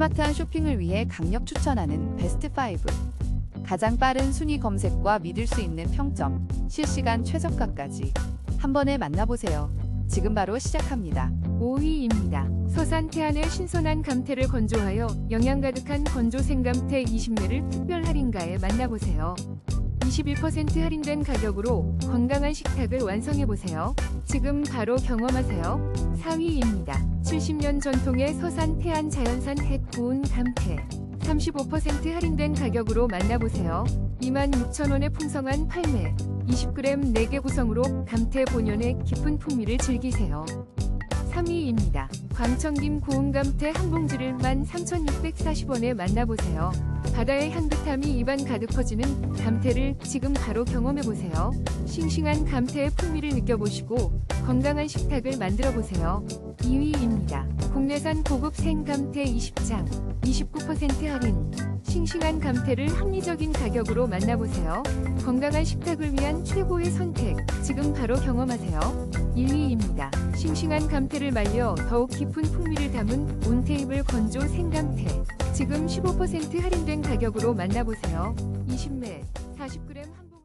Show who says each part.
Speaker 1: 스마트한 쇼핑을 위해 강력 추천하는 베스트 5. 가장 빠른 순위 검색과 믿을 수 있는 평점, 실시간 최저가까지 한 번에 만나보세요. 지금 바로 시작합니다.
Speaker 2: 5위입니다. 서산 태안의 신선한 감태를 건조하여 영양 가득한 건조 생감태 20매를 특별 할인가에 만나보세요. 21% 할인된 가격으로 건강한 식탁을 완성해보세요. 지금 바로 경험하세요. 4위입니다. 70년 전통의 서산 태안 자연산 햇 구운 감태. 35% 할인된 가격으로 만나보세요. 26,000원의 풍성한 팔매. 20g 4개 구성으로 감태 본연의 깊은 풍미를 즐기세요. 3위입니다. 광천김 고운 감태 한 봉지를 13,640원에 만나보세요. 바다의 향긋함이 입안 가득 퍼지는 감태를 지금 바로 경험해보세요. 싱싱한 감태의 풍미를 느껴보시고 건강한 식탁을 만들어보세요. 2위입니다. 국내산 고급 생감태 20장 29% 할인 싱싱한 감태를 합리적인 가격으로 만나보세요. 건강한 식탁을 위한 최고의 선택 지금 바로 경험하세요. 1위입니다. 싱싱한 감태를 말려 더 더욱 깊은 풍미를 담은 온테이블 건조 생강태. 지금 15% 할인된 가격으로 만나보세요. 20매 40g 한복.